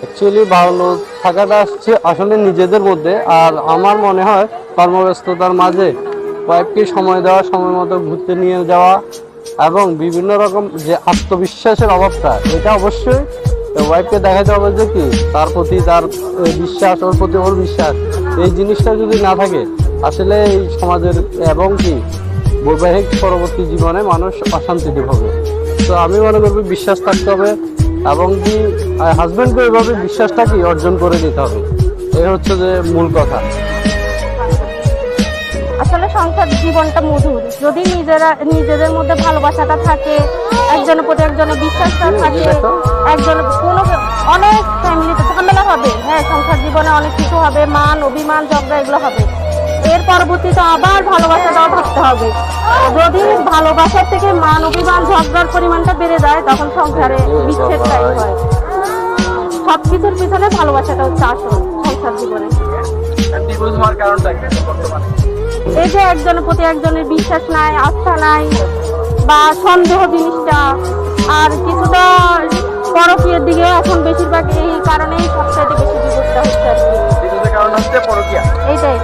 Actually ভালো থাকাটা আসছে আসলে নিজেদের মধ্যে। আর আমার মনে হয় কর্মব্যস্ততার মাঝে ওয়াইফকে সময় দেওয়া, সময় মতো ঘুরতে নিয়ে যাওয়া এবং বিভিন্ন রকম যে আত্মবিশ্বাসের অভাবটা, এটা অবশ্যই ওয়াইফকে দেখাতে হবে যে কি, তার প্রতি তার বিশ্বাস, ওর প্রতি ওর বিশ্বাস। এই জিনিসটা যদি না থাকে, আসলে এই সমাজের এবং কি, বৈবাহিক পরবর্তী জীবনে মানুষ অশান্তিতে হবে তো আমি মনে করব বিশ্বাস থাকতে হবে। এবং কি হাজব্যান্ডকে এভাবে বিশ্বাসটা কি অর্জন করে নিতে হবে? এই হচ্ছে যে মূল কথা। আসলে সংসার জীবনটা মধুর। যদি নিজেরা নিজেদের মধ্যে ভালোবাসাটা থাকে একজনের প্রতি একজনের বিশ্বাসটা থাকে একজন কোনো অনেক ফ্যামিলিতে ঝামেলা হবে। হ্যাঁ সংসার জীবনে অনেক কিছু হবে মান অভিমান ঝগড়া এগুলো হবে। এর পরবর্তীতে আবার ভালোবাসাটাও থাকতে হবে। যদি ভালোবাসার থেকে মান অভিমান ঝগড়ার পরিমাণটা বেড়ে যায় তখন সংসারে বিচ্ছেদ বিচ্ছেদটাই হয়। সব কিছুর পিছনে ভালোবাসাটা হচ্ছে আসল সংসার জীবনে। এই যে একজনের প্রতি একজনের বিশ্বাস নাই আস্থা নাই বা সন্দেহ জিনিসটা আর কিছুটা পরকীয়ের দিকে এখন বেশিরভাগ এই কারণেই সবচাইতে বেশি বিপদটা হচ্ছে আর কি। এইটাই।